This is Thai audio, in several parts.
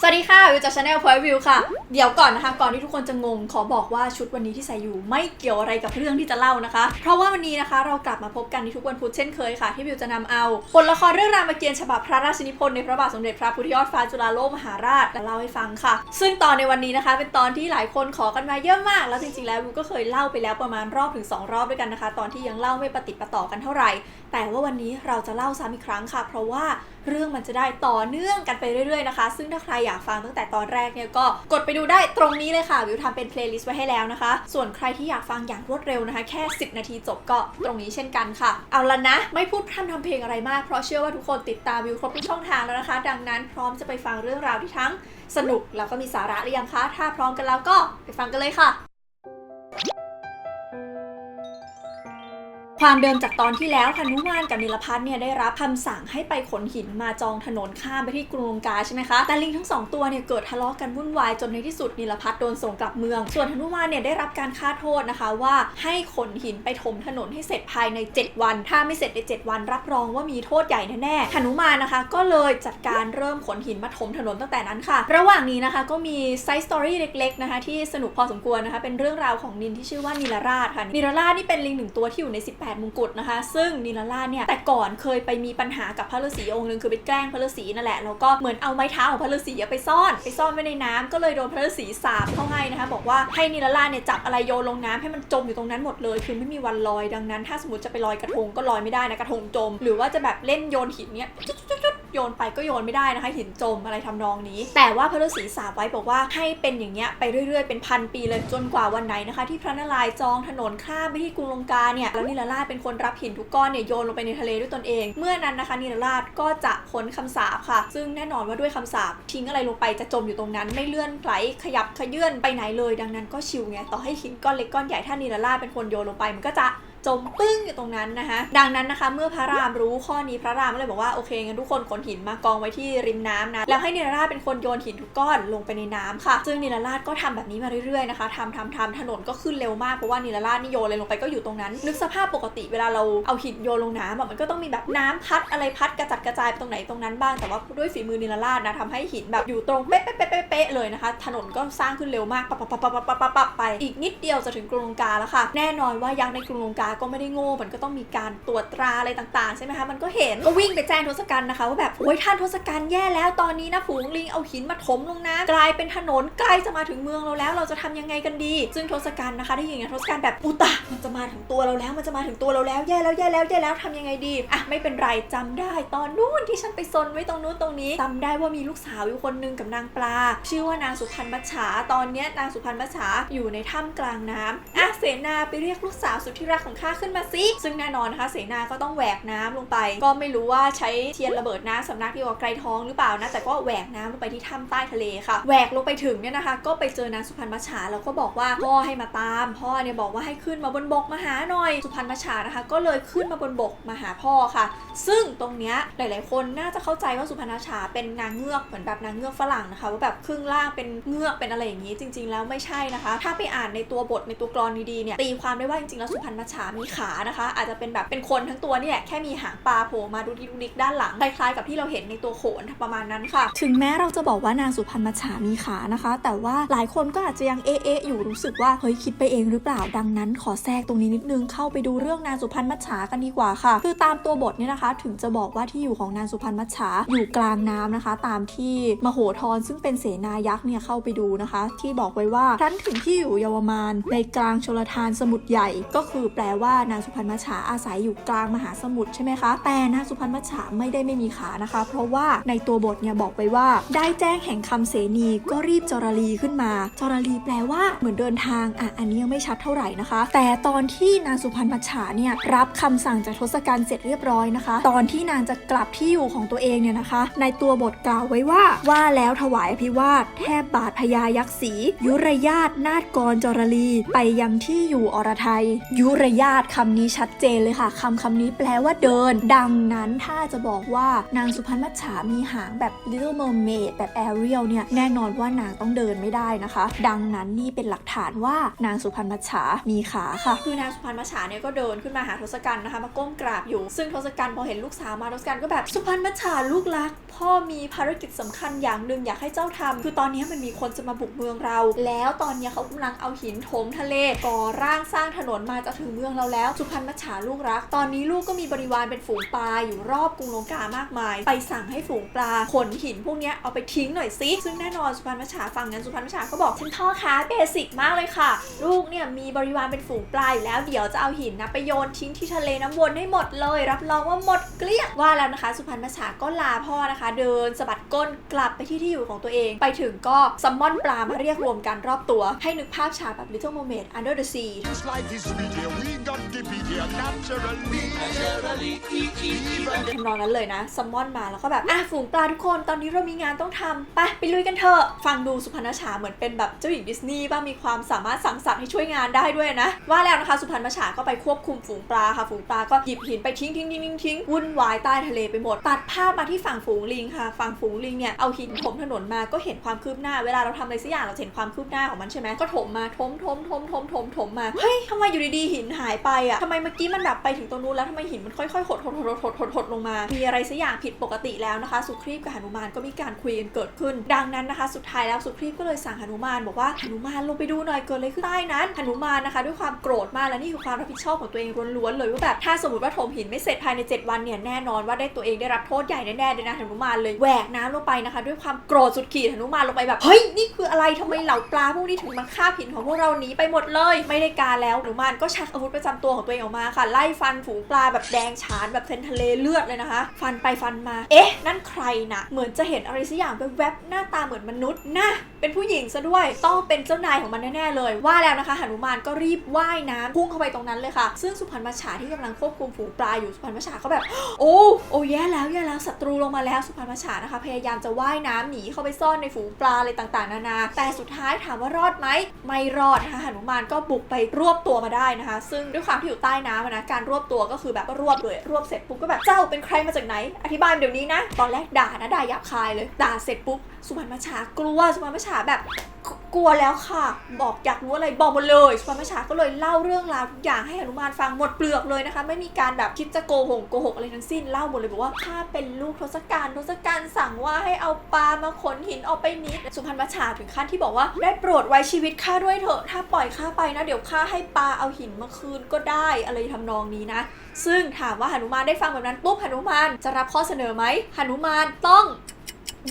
สวัสดีค่ะ วิวจากชาแนลพอยวิวค่ะ เดี๋ยวก่อนนะคะ ก่อนที่ทุกคนจะงง ขอบอกว่าชุดวันนี้ที่ใส่อยู่ไม่เกี่ยวอะไรกับเรื่องที่จะเล่านะคะ เพราะว่าวันนี้นะคะเรากลับมาพบกันในทุกวันพุธเช่นเคยค่ะ ที่วิวจะนำเอาบทละครเรื่องรามเกียรติ์ฉบับพระราชนิพนธ์ในพระบาทสมเด็จพระพุทธยอดฟ้าจุฬาโลกมหาราชและเล่าให้ฟังค่ะ ซึ่งตอนในวันนี้นะคะ เป็นตอนที่หลายคนขอกันมาเยอะมาก แล้วจริงๆแล้ววิวก็เคยเล่าไปแล้วประมาณรอบถึงสองรอบด้วยกันนะคะ ตอนที่ยังเล่าไม่ปฏิปต่อกันเท่าไหร่ แต่ว่าวันนี้เราจะเล่าซ้ำอีกครั้งค่ะ เพราะว่า เรื่องมันจะได้ต่อเนื่องกันไปเรื่อยๆนะคะ ซึ่งถ้าใครอยากฟังตั้งแต่ตอนแรกเนี่ยก็กดไปดูได้ตรงนี้เลยค่ะ วิวทำเป็นเพลย์ลิสต์ไว้ให้แล้วนะคะ ส่วนใครที่อยากฟังอย่างรวดเร็วนะคะ แค่ 10 นาทีจบก็ตรงนี้เช่นกันค่ะ เอาละนะ ไม่พูดพร่ำทำเพลงอะไรมาก เพราะเชื่อว่าทุกคนติดตามวิวครบทุกช่องทางแล้วนะคะ ดังนั้นพร้อมจะไปฟังเรื่องราวที่ทั้งสนุกแล้วก็มีสาระหรือยังคะ ถ้าพร้อมกันแล้วก็ไปฟังกันเลยค่ะ ความเดิมจากตอนที่แล้วค่ะนุมานกับนิลพัฒน์เนี่ยได้รับคำสั่งให้ไปขนหินมาจองถนนข้ามไปที่กรุงลงกาใช่ไหมคะ แต่ลิงทั้งสองตัวเนี่ยเกิดทะเลาะกันวุ่นวายจนในที่สุดนิลพัฒน์โดนส่งกลับเมือง ส่วนหนุมานเนี่ยได้รับการค่าโทษนะคะว่าให้ขนหินไปถมถนนให้เสร็จภายใน 7 วัน ถ้าไม่เสร็จใน 7 วัน รับรองว่ามีโทษใหญ่แน่ๆหนุมานนะคะ ก็เลยจัดการเริ่มขนหินมาถมถนนตั้งแต่นั้นค่ะ ระหว่างนี้นะคะก็มีไซส์สตอรี่เล็กๆนะคะที่สนุกพอสมควรนะคะเป็นเรื่องราวของนินที่ชื่อว่านิลราชค่ะนิลราชนี่เป็นลิงหนึ่งตัวที่อยู่ใน 18มงกุฎนะคะ ซึ่งนิลราเนี่ยแต่ก่อนเคยไปมีปัญหากับพระฤาษีองค์หนึ่งคือไปแกล้งพระฤาษีนั่นแหละแล้วก็เหมือนเอาไม้เท้าของพระฤาษีไปซ่อนไปซ่อนไว้ในน้ำก็เลยโดนพระฤาษีสาปเข้าให้นะคะ บอกว่าให้นิลราเนี่ยจับอะไรโยนลงน้ำให้มันจมอยู่ตรงนั้นหมดเลย คือไม่มีวันลอยดังนั้น ถ้าสมมติจะไปลอยกระทงก็ลอยไม่ได้นะกระทงจม หรือว่าจะแบบเล่นโยนหินเนี่ยจุ โยนไปก็โยนไม่ได้นะคะ หินจมอะไรทำนองนี้ แต่ว่าพระฤาษีสาปไว้บอกว่าให้เป็นอย่างเงี้ยไปเรื่อยๆ เป็นพันปีเลยจนกว่าวันไหนนะคะ ที่พระนารายณ์จองถนนข้ามไปที่กรุงลงกาเนี่ยแล้วนิลราชเป็นคนรับหินทุกก้อนเนี่ยโยนลงไปในทะเลด้วยตนเอง เมื่อนั้นนะคะนิลราชก็จะพ้นคำสาปค่ะ ซึ่งแน่นอนว่าด้วยคำสาปทิ้งอะไรลงไปจะจมอยู่ตรงนั้น ไม่เลื่อนไหลขยับขยื่นไปไหนเลย ดังนั้นก็ชิวไงต่อให้หินก้อนเล็กก้อนใหญ่ถ้านิลราชเป็นคนโยนลงไปมันก็จะ จมปึ้งอยู่ตรงนั้นนะคะ ดังนั้นนะคะ เมื่อพระรามรู้ข้อนี้พระรามก็เลยบอกว่าโอเคงั้นทุกคนขนหินมากองไว้ที่ริมน้ำนะแล้วให้นิรราชเป็นคนโยนหินทุกก้อนลงไปในน้ำค่ะ ซึ่งนิรราชก็ทำแบบนี้มาเรื่อยๆนะคะทำทำทำถนนก็ขึ้นเร็วมากเพราะว่านิรราชนี่โยนอะไรลงไปก็อยู่ตรงนั้น นึกสภาพปกติเวลาเราเอาหินโยนลงน้ำอะมันก็ต้องมีแบบน้ำพัดอะไรพัดกระจัดกระจายไปตรงไหนตรงนั้นบ้างแต่ว่าด้วยฝีมือนิรราชนะทำให้หินแบบอยู่ตรงเป๊ะเป๊ะเป๊ะเป๊ะเลยนะคะ ถนนก็สร้างขึ้นเร็วมากปับปับปับปับปับปับปับไปอีกนิดเดียวจะถึงกรุงลงกาแล้วค่ะ แน่นอนว่ายักษ์ในกรุงลงกาก็ไม่ได้โง่ มันก็ต้องมีการตรวจตราอะไรต่างๆใช่ไหมคะ มันก็เห็น ก็วิ่งไปแจ้งทศกัณฐ์นะคะว่าแบบโอ้ยท่านทศกัณฐ์แย่แล้ว ตอนนี้นะฝูงลิงเอาหินมาถมลงน้ำกลายเป็นถนนใกล้จะมาถึงเมืองเราแล้ว เราจะทำยังไงกันดี ซึ่งทศกัณฐ์นะคะได้ยินอย่างทศกัณฐ์แบบอุตะมันจะมาถึงตัวเราแล้ว มันจะมาถึงตัวเราแล้ว แย่แล้วแย่แล้วแย่แล้วทำยังไงดีอะไม่เป็นไรจำได้ ตอนนู้นที่ฉันไปซนไว้ตรงนู้นตรงนี้จำได้ว่ามีลูกสาวอยู่คนหนึงกับนางปลา ชื่อว่านางสุพรรณมัจฉาตอนเนี้ยนางสุพรรณมัจฉาอยู่ในถ้ำกลางน้ำอะเสนาไปเรียกลูกสาวสุดที่รักของข้าขึ้นมาสิซึ่งแน่นอนนะคะเสนาก็ต้องแหวกน้ำลงไป ก็ไม่รู้ว่าใช้เทียนระเบิดน้ำสำนักเดียวกับไกรทองหรือเปล่านะแต่ก็แหวกน้ำลงไปที่ถ้ำใต้ทะเลค่ะแหวกลงไปถึงเนี่ยนะคะ ก็ไปเจอนางสุพรรณมัจฉาแล้วก็บอกว่าพ่อให้มาตามพ่อเนี่ยบอกว่าให้ขึ้นมาบนบกมาหาหน่อยสุพรรณมัจฉานะคะ ก็เลยขึ้นมาบนบกมาหาพ่อค่ะ ซึ่งตรงเนี้ยหลาย ๆ คนน่าจะเข้าใจว่าสุพรรณมัชาเป็นนางเงือกเหมือนแบบนางเงือกฝรั่งนะคะว่าแบบครึ่งล่างเป็นเงือกเป็นอะไรอย่างนี้จริง ๆ แล้วไม่ใช่นะคะ ถ้าไปอ่านในตัวบทในตัวกรอนดี ๆ เนี่ยตีความได้ว่าจริง ๆ แล้วสุพรรณชามีขานะคะ อาจจะเป็นแบบเป็นคนทั้งตัวนี่แหละแค่มีหางปลาโผล่มาดูดิดูดิกด้านหลังคล้ายๆกับที่เราเห็นในตัวโขนประมาณนั้นค่ะ ถึงแม้เราจะบอกว่านางสุพรรณมัจฉามีขานะคะ แต่ว่าหลายคนก็อาจจะยังเอะเอะอยู่รู้สึกว่าเฮ้ยคิดไปเองหรือเปล่าดังนั้น ขอแทรกตรงนี้นิดนึงเข้าไปดูเรื่องนางสุพรรณมัจฉากันดีกว่าค่ะ คือตามตัวบทเนี่ยนะคะ ถึงจะบอกว่าที่อยู่ของนางสุพรรณมัจฉาอยู่กลางน้ำนะคะ ตามที่มโหธรซึ่งเป็นเสนายักษ์เนี่ยเข้าไปดูนะคะ ที่บอกไว้ว่าครั้นถึงที่อยู่เยาวมานในกลางชลทานสมุทรใหญ่ก็คือแปลว่านางสุพรรณมัจฉาอาศัยอยู่กลางมหาสมุทรใช่ไหมคะ แต่นางสุพรรณมัจฉาไม่ได้ไม่มีขานะคะ เพราะว่าในตัวบทเนี่ยบอกไปว่า ได้แจ้งแห่งคำเสนีก็รีบจรลีขึ้นมา จรลีแปลว่าเหมือนเดินทางอะอันนี้ยังไม่ชัดเท่าไหร่นะคะ แต่ตอนที่นางสุพรรณมัจฉาเนี่ยรับคำสั่งจากทศกัณฐ์เสร็จเรียบร้อยนะคะ ตอนที่นางจะกลับที่อยู่ของตัวเองเนี่ยนะคะ ในตัวบทกล่าวไว้ว่าว่าแล้วถวายอภิวาทแทบบาทพญายักษ์ศรียุรยาตนาฏกรจรลี ไปยังที่อยู่อรไทย ยุรยาาศคำนี้ชัดเจนเลยค่ะคำคำนี้แปลว่าเดิน ดังนั้นถ้าจะบอกว่านางสุพรรณมัจฉามีหางแบบ Little Mermaid แบบ Ariel เนี่ยแน่นอนว่านางต้องเดินไม่ได้นะคะ ดังนั้นนี่เป็นหลักฐานว่านางสุพรรณมัจฉามีขาค่ะ คือนางสุพรรณมัจฉาเนี่ยก็เดินขึ้นมาหาทศกัณฐ์นะคะมาก้มกราบอยู่ ซึ่งทศกัณฐ์พอเห็นลูกสาวมาทศกัณฐ์ก็แบบสุพรรณมัจฉาลูกรัก พ่อมีภารกิจสำคัญอย่างหนึ่งอยากให้เจ้าทำคือตอนนี้มันมีคนจะมาบุกเมืองเรา แล้วตอนนี้เขากำลังเอาหินถมทะเลก่อร่างสร้างถนนมาจะถึงเมืององเราแล้ว สุพรรณมัจฉาลูกรัก ตอนนี้ลูกก็มีบริวารเป็นฝูงปลาอยู่รอบกรุงลงกามากมาย ไปสั่งให้ฝูงปลาขนหินพวกนี้เอาไปทิ้งหน่อยสิซึ่งแน่นอนสุพรรณมัจฉาฟังงั้นสุพรรณมัจฉาก็บอกฉันพ่อคะเบสิกมากเลยค่ะ ลูกเนี่ยมีบริวารเป็นฝูงปลาอยู่แล้วเดี๋ยวจะเอาหินนะไปโยนทิ้งที่ทะเลน้ำวนให้หมดเลย รับรองว่าหมดเกลี้ยงว่าแล้วนะคะ สุพรรณมัจฉาก็ลาพ่อนะคะ เดินสะบัดก้นกลับไปที่ที่อยู่ของตัวเอง ไปถึงก็ซัมมอนปลามาเรียกรวมกันรอบตัว ให้นึกภาพฉากแบบ Little Mermaid Under the Sea This life me here, naturally. Naturally, ทำนองนั้นเลยนะซัมมอนมาแล้วก็แบบ อะฝูงปลาทุกคนตอนนี้เรามีงานต้องทำไปไปลุยกันเถอะ ฟังดูสุพรรณชาเหมือนเป็นแบบเจ้าหญิงดิสนีย์บ้างมีความสามารถสั่งสรรค์ให้ช่วยงานได้ด้วยนะ ว่าแล้วนะคะสุพรรณชาก็ไปควบคุมฝูงปลาค่ะ ฝูงปลาก็หยิบหินไปทิ้งทิ้งทิ้งทิ้งทิ้งวุ่นวายใต้ทะเลไปหมด ตัดภาพมาที่ฝั่งฝูงลิงค่ะ ฝั่งฝูงลิงเนี่ยเอาหินถมถนนมาก็เห็นความคืบหน้า เวลาเราทำอะไรสักอย่างเราเห็นความคืบหน้าของมันใช่ไหมก็ถมมาถมถมถมถมถมถมมา เฮ้ยทำไมอยู่ดีๆหินหายไปอะทำไมเมื่อกี้มันแบบไปถึงตรงนู้นแล้วทำไมหินมันค่อยๆหดหดหดหดหดหดลงมา มีอะไรสักอย่างผิดปกติแล้วนะคะ สุครีบกับหนุมานก็มีการคุยกันเกิดขึ้น ดังนั้นนะคะ สุดท้ายแล้วสุครีบก็เลยสั่งหนุมานบอกว่าหนุมานลงไปดูหน่อยเกิดอะไรขึ้นใต้นั้นหนุมานนะคะ ด้วยความโกรธมากและนี่คือความรับผิดชอบของตัวเองล้วนๆเลยว่าแบบถ้าสมมติว่าถมหินไม่เสร็จภายใน 7 วันเนี่ยแน่นอนว่าได้ตัวเองได้รับโทษใหญ่แน่ๆเลยนะหนุมานเลยแหวกน้ำลงไปนะคะ ด้วยความโกรธสุดขีดหนุมานลงไปแบบเฮ้ยนี่คืออะไรทำไมเหล่าปลาพวกนี้ถึงมาฆ่าหินของพวกเราหนีไปหมดเลย ไม่ได้การแล้วหนุมานก็ชักอาวุธประจำตัวของตัวเองออกมาค่ะ ไล่ฟันฝูงปลาแบบแดงฉานแบบเซนทะเลเลือดเลยนะคะ ฟันไปฟันมา เอ๊ะ นั่นใครนะเหมือนจะเห็นอะไรสักอย่างแวบๆหน้าตาเหมือนมนุษย์นะเป็นผู้หญิงซะด้วยต้องเป็นเจ้านายของมันแน่ๆเลย ว่าแล้วนะคะหนุมานก็รีบว่ายน้ำพุ่งเข้าไปตรงนั้นเลยค่ะ ซึ่งสุพรรณมัจฉาที่กำลังควบคุมฝูงปลาอยู่สุพรรณมัจฉาก็แบบ โอ้โอ้แย่แล้วแย่แล้วศัตรูลงมาแล้วสุพรรณมัจฉานะคะ พยายามจะว่ายน้ำหนีเข้าไปซ่อนในฝูงปลาอะไรต่างๆ นานา แต่สุดท้ายถามว่ารอดไหมไม่รอดนะคะหนุมานก็บุกไปรวบตัวมาได้นะคะ ซึ่งด้วยความที่อยู่ใต้น้ำนะการรวบตัวก็คือแบบก็รวบเลยรวบเสร็จปุ๊บก็แบบเจ้าเป็นใครมาจากไหน อธิบายมาเดี๋ยวนี้นะ ตอนแรกด่านะด่าหยาบคายเลยด่าเสร็จปุ๊บสุพรรณมาฉากลัวสุพรรณมาฉาแบบกลัวแล้วค่ะ บอกอยากรู้อะไรบอกหมดเลยสุพรรณมัจฉาก็เลยเล่าเรื่องราวทุกอย่างให้หนุมานฟังหมดเปลือกเลยนะคะ ไม่มีการแบบคิดจะโกหกโกหกอะไรทั้งสิ้นเล่าหมดเลยบอกว่าข้าเป็นลูกทศกัณฐ์ทศกัณฐ์สั่งว่าให้เอาปลามาขนหินออกไปนิดสุพรรณมัจฉาถึงขั้นที่บอกว่าได้โปรดไว้ชีวิตข้าด้วยเถอะถ้าปล่อยข้าไปนะเดี๋ยวข้าให้ปลาเอาหินมาคืนก็ได้อะไรทำนองนี้นะ ซึ่งถามว่าหนุมานได้ฟังแบบนั้นปุ๊บหนุมานจะรับข้อเสนอไหมหนุมานต้อง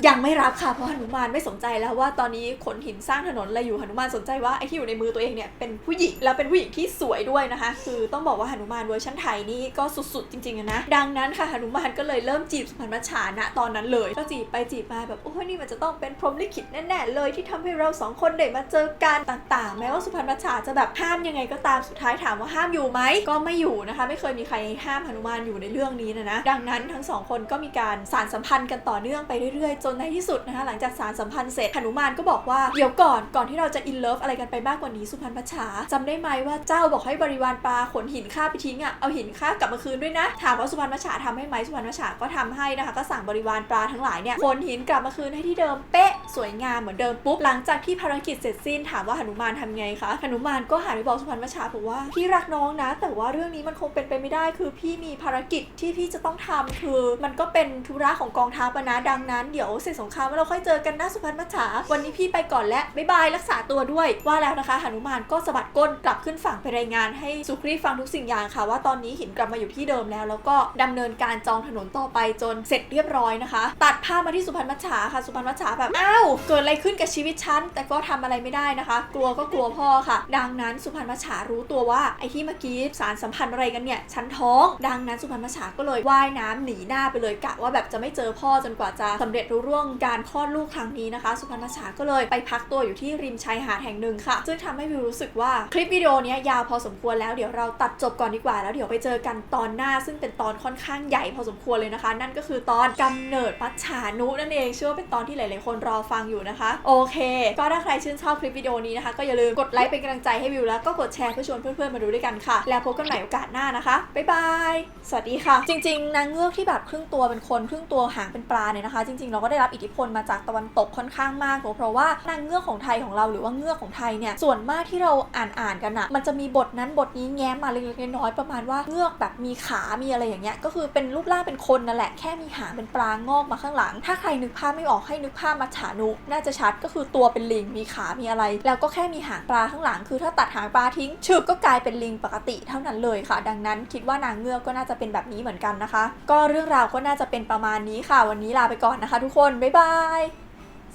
ยังไม่รับค่ะเพราะหนุมานไม่สนใจแล้วว่าตอนนี้ขนหินสร้างถนนอะไรอยู่หนุมานสนใจว่าไอ้ที่อยู่ในมือตัวเองเนี่ยเป็นผู้หญิงแล้วเป็นผู้หญิงที่สวยด้วยนะคะ คือต้องบอกว่าหนุมานเวอร์ชันไทยนี่ก็สุดๆจริงๆนะดังนั้นค่ะหนุมานก็เลยเริ่มจีบสุพรรณมัจฉาณตอนนั้นเลย ก็จีบไปจีบมาแบบโอ้ยนี่มันจะต้องเป็นพรหมลิขิตแน่ๆเลยที่ทำให้เราสองคนได้มาเจอกันต่างๆ แม้ว่าสุพรรณมัจฉาจะแบบห้ามยังไงก็ตามสุดท้ายถามว่าห้ามอยู่ไหมก็ไม่อยู่นะคะ ไม่เคยมีใครห้ามหนุมานอยู่ในเรื่องนี้นะนะดังนั้นทั้งสองคนก็มีการสานสัมพันธ์กันต่อเนื่องไปเรื่อยจนในที่สุดนะคะหลังจากสารสัมพันธ์เสร็จหนุมานก็บอกว่าเดี๋ยวก่อนก่อนที่เราจะอินเลิฟอะไรกันไปมากกว่านี้สุพรรณพัชชาจำได้ไหมว่าเจ้าบอกให้บริวารปลาขนหินข้าไปทิ้งอะเอาหินข้ากลับมาคืนด้วยนะ ถามว่าสุพรรณพัชชาทำให้ไหมสุพรรณพัชชาก็ทำให้นะคะ ก็สั่งบริวารปลาทั้งหลายเนี่ยขนหินกลับมาคืนให้ที่เดิมเป๊ะสวยงามเหมือนเดิมปุ๊บหลังจากที่ภารกิจเสร็จสิ้นถามว่าหนุมานทำไงคะหนุมานก็หันไปบอกสุพรรณพัชชาบอกว่าพี่รักน้องนะ แต่ว่าเรื่องนี้มันคงเป็นไปไม่ได้คือพี่มีภารกิจที่พี่จะต้องทำคือ มันก็เป็นธุระของกองทัพนะดังนั้นเดี๋ยวเสร็จสงครามแล้วเราค่อยเจอกันนะสุพรรณมัจฉาวันนี้พี่ไปก่อนและบ๊ายบายรักษาตัวด้วย ว่าแล้วนะคะหนุมานก็สะบัดก้นกลับขึ้นฝั่งไปรายงานให้สุครีฟังทุกสิ่งอย่างค่ะว่าตอนนี้หินกลับมาอยู่ที่เดิมแล้ว แล้วก็ดำเนินการจองถนนต่อไปจนเสร็จเรียบร้อยนะคะ ตัดภาพมาที่สุพรรณมัจฉาค่ะสุพรรณมัจฉาแบบอ้าวเกิดอะไรขึ้นกับชีวิตฉันแต่ก็ทำอะไรไม่ได้นะคะ กลัวก็กลัวพ่อค่ะ ดังนั้นสุพรรณมัจฉารู้ตัวว่าไอ้ที่เมื่อกี้สารสัมพันธ์อะไรกันเนี่ยฉันท้อง ดังนั้นสุพรรณมัจฉาก็เลยว่ายน้ำหนีหน้าไปเลยกะว่าแบบจะไม่เจอพ่อจนกว่าจะสำเร็จรุ่ร่วงการคลอดลูกครั้งนี้นะคะ สุพรรณชาก็เลยไปพักตัวอยู่ที่ริมชายหาดแห่งหนึ่งค่ะ ซึ่งทำให้วิวรู้สึกว่าคลิปวิดีโอนี้ยาวพอสมควรแล้วเดี๋ยวเราตัดจบก่อนดีกว่าแล้วเดี๋ยวไปเจอกันตอนหน้า ซึ่งเป็นตอนค่อนข้างใหญ่พอสมควรเลยนะคะ นั่นก็คือตอนกำเนิดมัจฉานุนั่นเองเชื่อว่าเป็นตอนที่หลาย ๆ คนรอฟังอยู่นะคะ โอเค ก็ถ้าใครชื่นชอบคลิปวิดีโอนี้นะคะก็อย่าลืมกดไลค์เป็นกำลังใจให้วิวแล้วก็กดแชร์เพื่อชวนเพื่อน ๆ มาดูด้วยกันค่ะ แล้วพบกันใหม่โอกาสหน้านะคะบ๊ายบายสวัสดีค่ะ จริง ๆนางเงือกที่แบบครึ่งตัวเป็นคนครึ่งตัวหางเป็นปลาเนี่ยนะคะ จริง ๆ เราก็ได้รับอิทธิพลมาจากตะวันตกค่อนข้างมากเพราะว่านางเงือกของไทยของเราหรือว่าเงือกของไทยเนี่ยส่วนมากที่เราอ่านอ่านกันอะมันจะมีบทนั้นบทนี้แง้มมาเล็กๆน้อยๆประมาณว่าเงือกแบบมีขามีอะไรอย่างเงี้ยก็คือเป็นรูปร่างเป็นคนนั่นแหละแค่มีหางเป็นปลางอกมาข้างหลัง ถ้าใครนึกภาพไม่ออกให้นึกภาพมาฉานุน่าจะชัดก็คือตัวเป็นลิงมีขามีอะไร แล้วก็แค่มีหางปลาข้างหลัง คือถ้าตัดหางปลาทิ้งฉึบก็กลายเป็นลิงปกติเท่านั้นเลยค่ะ ดังนั้นคิดว่านางเงือกก็น่าจะเป็นแบบนี้เหมือนกันนะคะ ก็เรื่องราวก็น่าจะเป็นประมาณนี้ค่ะ วันนี้ลาไปก่อนนะคะ ทุกคนบ๊ายบาย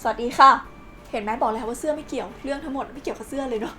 สวัสดีค่ะ เห็นไหมบอกแล้วว่าเสื้อไม่เกี่ยว เรื่องทั้งหมดไม่เกี่ยวกับเสื้อเลยเนาะ